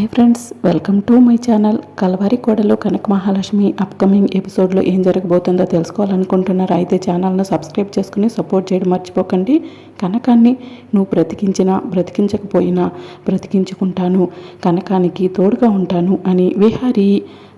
Hi friends welcome to my channel. Kalavari Kodalu Kanaka Mahalakshmi upcoming ఎపిసోడ్లో ఏం జరగబోతుందో తెలుసుకోవాలనుకుంటున్నారు. అయితే ఛానల్ను సబ్స్క్రైబ్ చేసుకుని సపోర్ట్ చేయడం మర్చిపోకండి. కనకాన్ని నువ్వు బ్రతికించినా బ్రతికించకపోయినా బ్రతికించుకుంటాను. కనకానికి తోడుగా ఉంటాను అని విహారీ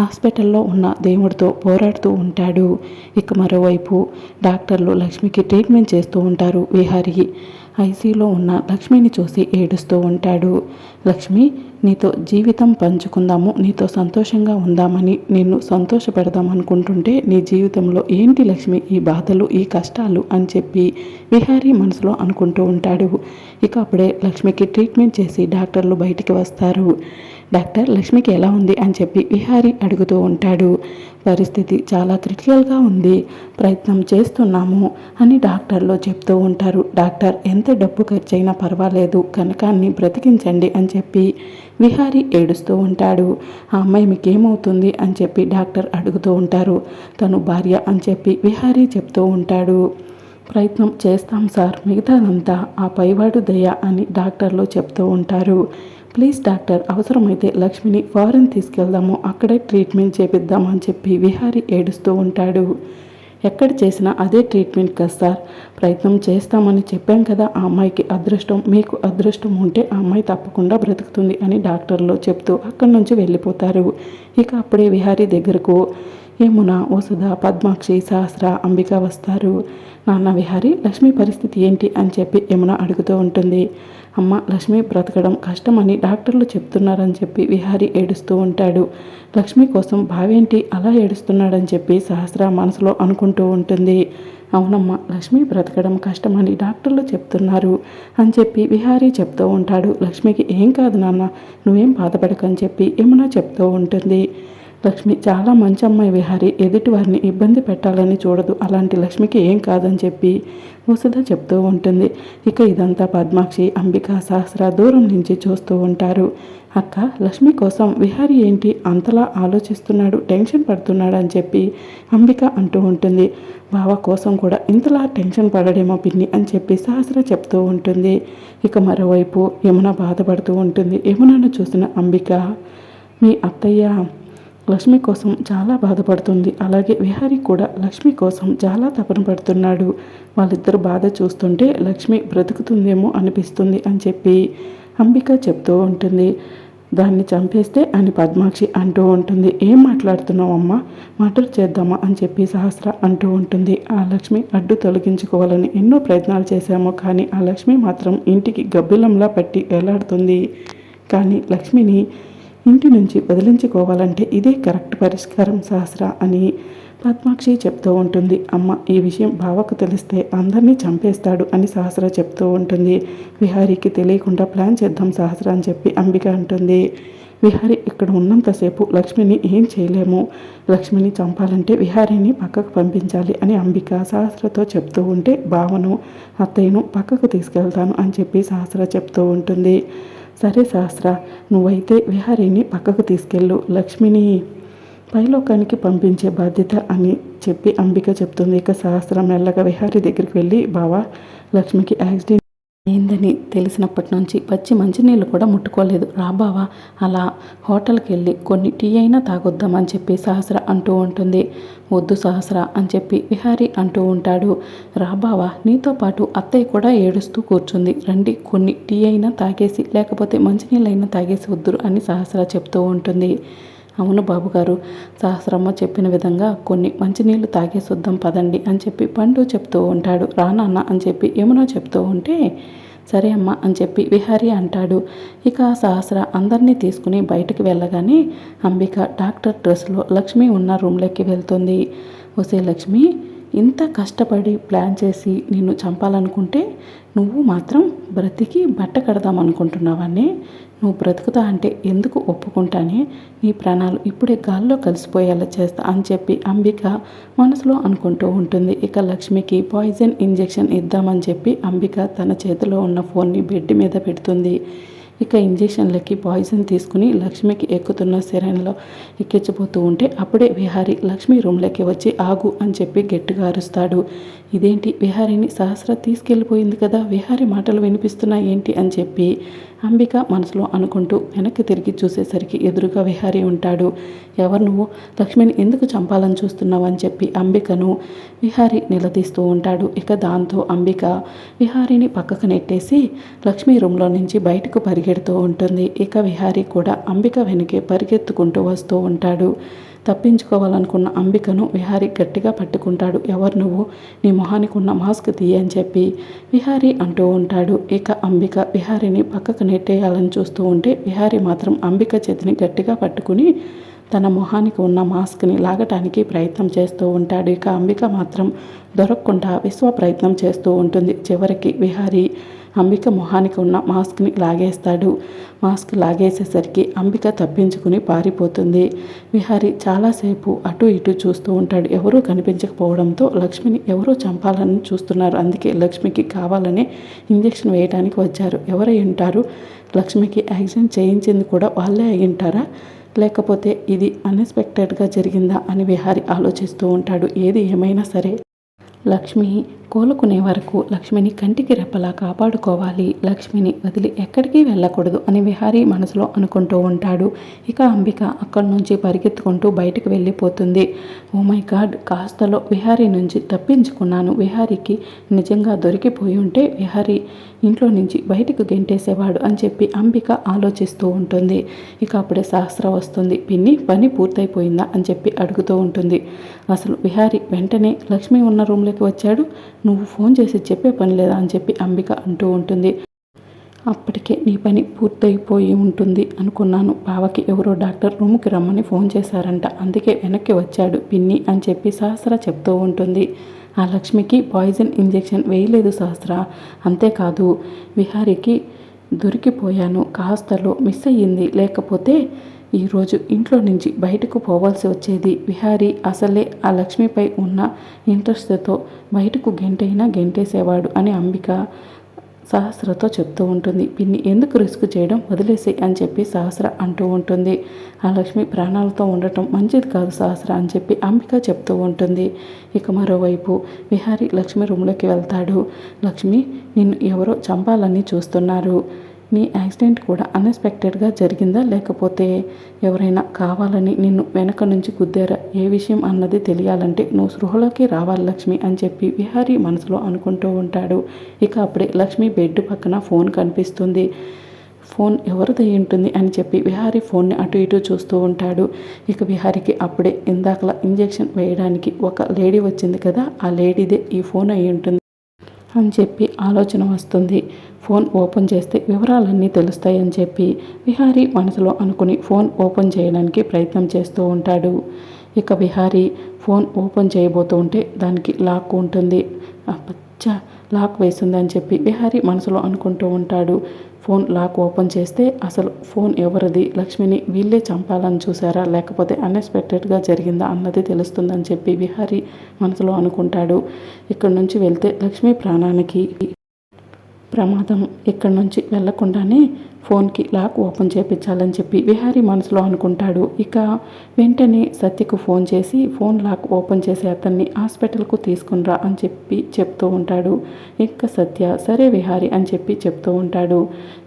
హాస్పిటల్లో ఉన్న దేవుడితో పోరాడుతూ ఉంటాడు. ఇక మరోవైపు డాక్టర్లు లక్ష్మికి ట్రీట్మెంట్ చేస్తూ ఉంటారు విహారీ. ఐసీలో ఉన్న లక్ష్మిని చూసి ఏడుస్తూ ఉంటాడు. లక్ష్మి నీతో జీవితం పంచుకుందాము నీతో సంతోషంగా ఉందామని నిన్ను సంతోషపెడదాం అనుకుంటుంటే నీ జీవితంలో ఏంటి లక్ష్మి ఈ బాధలు ఈ కష్టాలు అని చెప్పి విహారీ మనసులో అనుకుంటూ ఉంటాడు. ఇక అప్పుడే లక్ష్మికి ట్రీట్మెంట్ చేసి డాక్టర్లు బయటికి వస్తారు. డాక్టర్ లక్ష్మికి ఎలా ఉంది అని చెప్పి విహారి అడుగుతూ ఉంటాడు. పరిస్థితి చాలా క్రిటికల్గా ఉంది. ప్రయత్నం చేస్తున్నాము అని డాక్టర్లో చెప్తూ ఉంటారు. డాక్టర్ ఎంత డబ్బు ఖర్చైనా పర్వాలేదు కనకాన్ని బ్రతికించండి అని చెప్పి విహారి ఏడుస్తూ ఉంటాడు. ఆ అమ్మాయి మీకేమవుతుంది అని చెప్పి డాక్టర్ అడుగుతూ ఉంటారు. తను భార్య అని చెప్పి విహారీ చెప్తూ ఉంటాడు. ప్రయత్నం చేస్తాం సార్ మిగతాదంతా ఆ పైవాడు దయ అని డాక్టర్లు చెప్తూ ఉంటారు. ప్లీజ్ డాక్టర్ అవసరమైతే లక్ష్మిని ఫారెన్ తీసుకెళ్దాము అక్కడే ట్రీట్మెంట్ చేపిద్దాం అని చెప్పి విహారి ఏడుస్తూ ఉంటాడు. ఎక్కడ చేసినా అదే ట్రీట్మెంట్ కదా సార్ ప్రయత్నం చేస్తామని చెప్పాం కదా ఆ అమ్మాయికి అదృష్టం మీకు అదృష్టం ఉంటే ఆ అమ్మాయి తప్పకుండా బ్రతుకుతుంది అని డాక్టర్లు చెప్తూ అక్కడి నుంచి వెళ్ళిపోతారు. ఇక అప్పుడే విహారీ దగ్గరకు యమున వసుధ పద్మాక్షి సహస్ర అంబిక వస్తారు. నాన్న విహారి లక్ష్మి పరిస్థితి ఏంటి అని చెప్పి యమున అడుగుతూ ఉంటుంది. అమ్మ లక్ష్మి బ్రతకడం కష్టమని డాక్టర్లు చెప్తున్నారని చెప్పి విహారి ఏడుస్తూ ఉంటాడు. లక్ష్మి కోసం బావేంటి అలా ఏడుస్తున్నాడని చెప్పి సహస్ర మనసులో అనుకుంటూ ఉంటుంది. అవునమ్మ లక్ష్మి బ్రతకడం కష్టమని డాక్టర్లు చెప్తున్నారు అని చెప్పి విహారీ చెప్తూ ఉంటాడు. లక్ష్మికి ఏం కాదు నాన్న నువ్వేం బాధపడకని చెప్పి ఏమైనా చెప్తూ ఉంటుంది. లక్ష్మి చాలా మంచి అమ్మాయి విహారి. ఎదుటి వారిని ఇబ్బంది పెట్టాలని చూడదు. అలాంటి లక్ష్మికి ఏం కాదని చెప్పి వసుధ చెప్తూ ఉంటుంది. ఇక ఇదంతా పద్మాక్షి అంబిక సహస్ర దూరం నుంచి చూస్తూ ఉంటారు. అక్క లక్ష్మి కోసం విహారి ఏంటి అంతలా ఆలోచిస్తున్నాడు టెన్షన్ పడుతున్నాడు అని చెప్పి అంబిక అంటూ ఉంటుంది. బావ కోసం కూడా ఇంతలా టెన్షన్ పడడేమో పిన్ని అని చెప్పి సహస్ర చెప్తూ ఉంటుంది. ఇక మరోవైపు యమున బాధపడుతూ ఉంటుంది. యమునను చూసిన అంబిక మీ అత్తయ్య లక్ష్మి కోసం చాలా బాధపడుతుంది. అలాగే విహారీ కూడా లక్ష్మి కోసం చాలా తపన పడుతున్నాడు. వాళ్ళిద్దరు బాధ చూస్తుంటే లక్ష్మి బ్రతుకుతుందేమో అనిపిస్తుంది అని చెప్పి అంబిక చెప్తూ ఉంటుంది. దాన్ని చంపేస్తే అని పద్మాక్షి అంటూ ఉంటుంది. ఏం మాట్లాడుతున్నావు అమ్మా? చేద్దామా? అని చెప్పి సహస్ర అంటూ ఉంటుంది. ఆ లక్ష్మి అడ్డు తొలగించుకోవాలని ఎన్నో ప్రయత్నాలు చేశాము. కానీ ఆ లక్ష్మి మాత్రం ఇంటికి గబ్బిలంలా పట్టి వేలాడుతుంది కానీ లక్ష్మిని ఇంటి నుంచి వదిలించుకోవాలంటే ఇదే కరెక్ట్ పరిష్కారం సహస్ర అని పద్మాక్షి చెప్తూ ఉంటుంది. అమ్మ ఈ విషయం బావకు తెలిస్తే అందరినీ చంపేస్తాడు అని సహస్ర చెప్తూ ఉంటుంది. విహారీకి తెలియకుండా ప్లాన్ చేద్దాం సహస్ర అని చెప్పి అంబిక అంటుంది. విహారి ఇక్కడ ఉన్నంతసేపు లక్ష్మిని ఏం చేయలేము. లక్ష్మిని చంపాలంటే విహారీని పక్కకు పంపించాలి అని అంబిక సహస్రతో చెప్తూ ఉంటే భావను అత్తయ్యను పక్కకు తీసుకెళ్తాను అని చెప్పి సహస్ర చెప్తూ ఉంటుంది. సరే సహస్ర నువ్వైతే విహారీని పక్కకు తీసుకెళ్ళు లక్ష్మిని పైలోకానికి పంపించే బాధ్యత అని చెప్పి అంబిక చెప్తుంది. ఇక సహస్రం మెల్లగా విహారీ దగ్గరికి వెళ్ళి బావా లక్ష్మికి యాక్సిడెంట్ అయిందని తెలిసినప్పటి నుంచి పచ్చి మంచినీళ్ళు కూడా ముట్టుకోలేదు. రాబావా అలా హోటల్కి వెళ్ళి కొన్ని టీ అయినా తాగొద్దామని చెప్పి సహస్ర అంటూ ఉంటుంది. వద్దు సహస్ర అని చెప్పి విహారీ అంటూ ఉంటాడు. రాబావా నీతో పాటు అత్తయ్య కూడా ఏడుస్తూ కూర్చుంది. రండి కొన్ని టీ అయినా తాగేసి లేకపోతే మంచినీళ్ళైనా తాగేసి వద్దురు అని సహస్ర చెప్తూ ఉంటుంది. అవును బాబుగారు సహస్రమ్మ చెప్పిన విధంగా కొన్ని మంచినీళ్ళు తాగేసొద్దాం పదండి అని చెప్పి పండు చెప్తూ ఉంటాడు. రానన్న అని చెప్పి యమున చెప్తూ ఉంటే సరే అమ్మ అని చెప్పి విహారీ అంటాడు. ఇక సహస్ర అందరినీ తీసుకుని బయటకు వెళ్ళగానే అంబిక డాక్టర్ డ్రెస్లో లక్ష్మి ఉన్న రూమ్లోకి వెళ్తుంది. వసే లక్ష్మి ఇంత కష్టపడి ప్లాన్ చేసి నిన్ను చంపాలనుకుంటే నువ్వు మాత్రం బ్రతికి బట్ట కడదాం అనుకుంటున్నావని? నువ్వు బ్రతుకుతా అంటే ఎందుకు ఒప్పుకుంటానే? నీ ప్రాణాలు ఇప్పుడే గాల్లో కలిసిపోయేలా చేస్తా అని చెప్పి అంబిక మనసులో అనుకుంటూ ఉంటుంది. ఇక లక్ష్మికి పాయిజన్ ఇంజెక్షన్ ఇద్దామని చెప్పి అంబిక తన చేతిలో ఉన్న ఫోన్ని బెడ్ మీద పెడుతుంది. ఇక ఇంజెక్షన్లకి పాయిజన్ తీసుకుని లక్ష్మికి ఎక్కుతున్న శరణ్లో ఎక్కించబోతూ ఉంటే అప్పుడే విహారీ లక్ష్మి రూమ్లోకి వచ్చి ఆగు అని చెప్పి గట్టిగా అరుస్తాడు. ఇదేంటి? విహారీని సహస్ర తీసుకెళ్ళిపోయింది కదా? విహారీ మాటలు వినిపిస్తున్నాయి ఏంటి అని చెప్పి అంబిక మనసులో అనుకుంటూ వెనక్కి తిరిగి చూసేసరికి ఎదురుగా విహారీ ఉంటాడు. ఎవరు నువ్వు? లక్ష్మిని ఎందుకు చంపాలని చూస్తున్నావు? అని చెప్పి అంబికను విహారీ నిలదీస్తూ ఉంటాడు. ఇక దాంతో అంబిక విహారీని పక్కకు నెట్టేసి లక్ష్మి రూమ్లో నుంచి బయటకు పరిగెడుతూ ఉంటుంది. ఇక విహారీ కూడా అంబిక వెనకే పరిగెత్తుకుంటూ వస్తూ ఉంటాడు. తప్పించుకోవాలనుకున్న అంబికను విహారీ గట్టిగా పట్టుకుంటాడు. ఎవరు నువ్వు? నీ మొహానికి ఉన్న మాస్క్ తీయ అని చెప్పి విహారీ అంటూ ఉంటాడు. ఇక అంబిక విహారీని పక్కకు నెట్టేయాలని చూస్తూ ఉంటే విహారీ మాత్రం అంబిక చేతిని గట్టిగా పట్టుకుని తన మొహానికి ఉన్న మాస్క్ని లాగటానికి ప్రయత్నం చేస్తూ ఉంటాడు. ఇక అంబిక మాత్రం దొరకకుండా విశ్వ ప్రయత్నం చేస్తూ ఉంటుంది. చివరికి విహారీ అంబిక మొహానికి ఉన్న మాస్క్ని లాగేస్తాడు. మాస్క్ లాగేసేసరికి అంబిక తప్పించుకుని పారిపోతుంది. విహారి చాలాసేపు అటు ఇటు చూస్తూ ఉంటాడు. ఎవరూ కనిపించకపోవడంతో లక్ష్మిని ఎవరో చంపాలని చూస్తున్నారు. అందుకే లక్ష్మికి కావాలనే ఇంజెక్షన్ వేయడానికి వచ్చారు. ఎవరై ఉంటారు? లక్ష్మికి యాక్సిడెంట్ చేయించింది కూడా వాళ్ళే అయి ఉంటారా? లేకపోతే ఇది అన్ఎక్స్పెక్టెడ్గా జరిగిందా అని విహారి ఆలోచిస్తూ ఉంటాడు. ఏది ఏమైనా సరే లక్ష్మి కోలుకునే వరకు లక్ష్మిని కంటికి రెప్పలా కాపాడుకోవాలి. లక్ష్మిని వదిలి ఎక్కడికి వెళ్ళకూడదు అని విహారీ మనసులో అనుకుంటూ ఉంటాడు. ఇక అంబిక అక్కడి నుంచి పరిగెత్తుకుంటూ బయటకు వెళ్ళిపోతుంది. Oh my God! కాస్తలో విహారీ నుంచి తప్పించుకున్నాను. విహారీకి నిజంగా దొరికిపోయి ఉంటే విహారీ ఇంట్లో నుంచి బయటకు గెంటేసేవాడు అని చెప్పి అంబిక ఆలోచిస్తూ ఉంటుంది. ఇక అప్పుడే సహస్ర వస్తుంది. పిన్ని పని పూర్తయిపోయిందా అని చెప్పి అడుగుతూ ఉంటుంది. అసలు విహారీ వెంటనే లక్ష్మి ఉన్న రూమ్లో దగ్గరికి వచ్చాడు. నువ్వు ఫోన్ చేసి చెప్పే పని లేదా? అని చెప్పి అంబిక అంటూ ఉంటుంది. అప్పటికే నీ పని పూర్తయిపోయి ఉంటుంది అనుకున్నాను. బావకి ఎవరో డాక్టర్ రూమ్కి రమ్మని ఫోన్ చేశారంట. అందుకే వెనక్కి వచ్చాడు పిన్ని అని చెప్పి సహస్ర చెప్తూ ఉంటుంది. ఆ లక్ష్మికి పాయిజన్ ఇంజెక్షన్ వేయలేదు సహస్ర. అంతేకాదు విహారికి దొరికిపోయాను. కాస్తలో మిస్ అయ్యింది. లేకపోతే ఈరోజు ఇంట్లో నుంచి బయటకు పోవాల్సి వచ్చేది విహారీ. అసలే ఆ లక్ష్మిపై ఉన్న ఇంట్రెస్ట్తో బయటకు గెంటైనా గెంటేసేవాడు అని అంబిక సహస్రతో చెప్తూ ఉంటుంది. పిన్ని ఎందుకు రిస్క్ చేయడం? వదిలేసి అని చెప్పి సహస్ర అంటూ ఉంటుంది. ఆ లక్ష్మి ప్రాణాలతో ఉండటం మంచిది కాదు సహస్ర అని చెప్పి అంబిక చెప్తూ ఉంటుంది. ఇక మరోవైపు విహారీ లక్ష్మి రూమ్లోకి వెళ్తాడు. లక్ష్మి నిన్ను ఎవరో చంపాలని చూస్తున్నారు. నీ యాక్సిడెంట్ కూడా అన్ఎక్స్పెక్టెడ్గా జరిగిందా? లేకపోతే ఎవరైనా కావాలని నిన్ను వెనక నుంచి గుద్దారా? ఏ విషయం అన్నది తెలియాలంటే నువ్వు సృహలోకి రావాలి లక్ష్మి అని చెప్పి విహారీ మనసులో అనుకుంటూ ఉంటాడు. ఇక అప్పుడే లక్ష్మి బెడ్ పక్కన ఫోన్ కనిపిస్తుంది. ఫోన్ ఎవరిది ఉంటుంది అని చెప్పి విహారి ఫోన్ని అటు ఇటు చూస్తూ ఉంటాడు. ఇక విహారికి అప్పుడే ఇందాకలా ఇంజెక్షన్ వేయడానికి ఒక లేడీ వచ్చింది కదా ఆ లేడీదే ఈ ఫోన్ అయి ఉంటుంది అని చెప్పి ఆలోచన వస్తుంది. ఫోన్ ఓపెన్ చేస్తే వివరాలన్నీ తెలుస్తాయని చెప్పి విహారీ మనసులో అనుకుని ఫోన్ ఓపెన్ చేయడానికి ప్రయత్నం చేస్తూ ఉంటాడు. ఇక విహారీ ఫోన్ ఓపెన్ చేయబోతూ ఉంటే దానికి లాక్ ఉంటుంది. పచ్చ లాక్ వేసిందని చెప్పి విహారీ మనసులో అనుకుంటూ ఉంటాడు. ఫోన్ లాక్ ఓపెన్ చేస్తే అసలు ఫోన్ ఎవరిది? లక్ష్మిని వీళ్ళే చంపాలని చూసారా లేకపోతే అన్ఎక్స్పెక్టెడ్గా జరిగిందా అన్నది తెలుస్తుందని చెప్పి విహారీ మనసులో అనుకుంటాడు. ఇక్కడి నుంచి వెళ్తే లక్ష్మి ప్రాణానికి ప్రమాదం ఇక్కడి నుంచి వెళ్ళకుండానే ఫోన్కి లాక్ ఓపెన్ చేపించాలని చెప్పి విహారి మనసులో అనుకుంటాడు. ఇక వెంటనే సత్యకు ఫోన్ చేసి ఫోన్ లాక్ ఓపెన్ చేసి అతన్ని హాస్పిటల్కు తీసుకునిరా అని చెప్పి చెప్తూ ఉంటాడు. ఇక సత్య సరే విహారి అని చెప్పి చెప్తూ ఉంటాడు.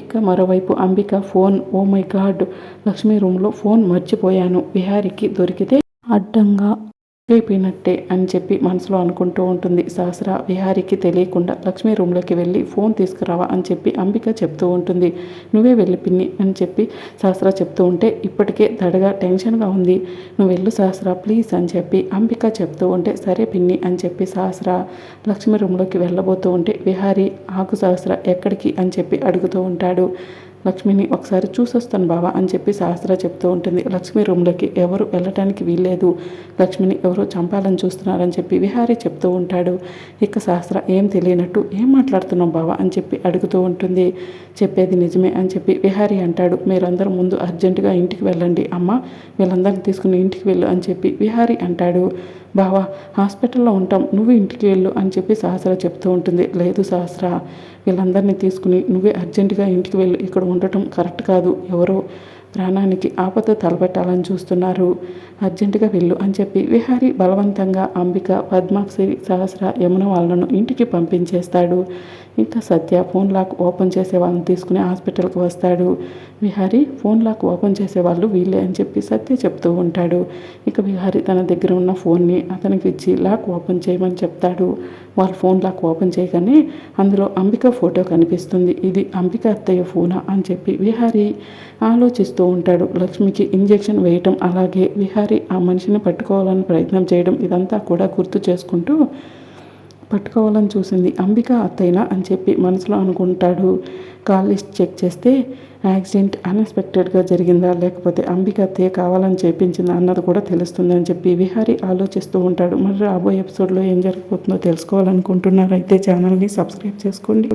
ఇక మరోవైపు Ambika phone oh my god Lakshmi రూమ్లో ఫోన్ మర్చిపోయాను. విహారికి దొరికితే అడ్డంగా అయిపోయినట్టే అని చెప్పి మనసులో అనుకుంటూ ఉంటుంది. సహస్ర విహారికి తెలియకుండా లక్ష్మి రూమ్లోకి వెళ్ళి ఫోన్ తీసుకురావా అని చెప్పి అంబిక చెప్తూ ఉంటుంది. నువ్వే వెళ్ళి పిన్ని అని చెప్పి సహస్ర చెప్తూ ఉంటే ఇప్పటికే దడగా టెన్షన్గా ఉంది. నువ్వు వెళ్ళు సహస్ర ప్లీజ్ అని చెప్పి అంబిక చెప్తూ ఉంటే సరే పిన్ని అని చెప్పి సహస్ర లక్ష్మి రూమ్లోకి వెళ్ళబోతూ ఉంటే విహారి ఆకు సహస్ర ఎక్కడికి అని చెప్పి అడుగుతూ ఉంటాడు. లక్ష్మిని ఒకసారి చూసొస్తాను బావా అని చెప్పి సహస్ర చెప్తూ ఉంటుంది. లక్ష్మి రూమ్లోకి ఎవరు వెళ్ళటానికి వీల్లేదు. లక్ష్మిని ఎవరో చంపాలని చూస్తున్నారని చెప్పి విహారీ చెప్తూ ఉంటాడు. ఇక సహస్ర ఏం తెలియనట్టు ఏం మాట్లాడుతున్నాం బావా? అని చెప్పి అడుగుతూ ఉంటుంది. చెప్పేది నిజమే అని చెప్పి విహారీ అంటాడు. మీరందరూ ముందు అర్జెంటుగా ఇంటికి వెళ్ళండి. అమ్మ వీళ్ళందరినీ తీసుకుని ఇంటికి వెళ్ళు అని చెప్పి విహారీ అంటాడు. బావా హాస్పిటల్లో ఉంటాం. నువ్వు ఇంటికి వెళ్ళు అని చెప్పి సహస్ర చెప్తూ ఉంటుంది. లేదు సహస్ర వీళ్ళందరినీ తీసుకుని నువ్వే అర్జెంటుగా ఇంటికి వెళ్ళి. ఇక్కడ ఉండటం కరెక్ట్ కాదు. ఎవరో ప్రాణానికి ఆపద తలపెట్టాలని చూస్తున్నారు. అర్జెంటుగా వెళ్ళు అని చెప్పి విహారీ బలవంతంగా అంబిక పద్మాక్షి సహస్ర యమున వాళ్ళను ఇంటికి పంపించేస్తాడు. ఇంకా సత్య ఫోన్ లాక్ ఓపెన్ చేసే వాళ్ళని తీసుకుని హాస్పిటల్కి వస్తాడు. విహారీ ఫోన్ లాక్ ఓపెన్ చేసే వాళ్ళు వీళ్ళే అని చెప్పి సత్య చెప్తూ ఉంటాడు. ఇక విహారీ తన దగ్గర ఉన్న ఫోన్ని అతనికి ఇచ్చి లాక్ ఓపెన్ చేయమని చెప్తాడు. వాళ్ళ ఫోన్ లాక్ ఓపెన్ చేయగానే అందులో అంబిక ఫోటో కనిపిస్తుంది. ఇది అంబిక అత్తయ్య ఫోనా అని చెప్పి విహారీ ఆలోచిస్తూ ఉంటాడు. లక్ష్మికి ఇంజెక్షన్ వేయటం అలాగే విహారీ ఆ మనిషిని పట్టుకోవాలని ప్రయత్నం చేయడం ఇదంతా కూడా గుర్తు చేసుకుంటూ పట్టుకోవాలని చూసింది. అంబిక అత్తయ్యనా అని చెప్పి మనసులో అనుకుంటాడు. కాల్ లిస్ట్ చెక్ చేస్తే యాక్సిడెంట్ అన్ఎక్స్పెక్టెడ్గా జరిగిందా? లేకపోతే అంబిక అత్తయ్య కావాలని చేపించిందా? అన్నది కూడా తెలుస్తుంది అని చెప్పి విహారి ఆలోచిస్తూ ఉంటాడు. మరి రాబోయే ఎపిసోడ్లో ఏం జరగబోతుందో తెలుసుకోవాలనుకుంటున్నారు అయితే ఛానల్ని సబ్స్క్రైబ్ చేసుకోండి.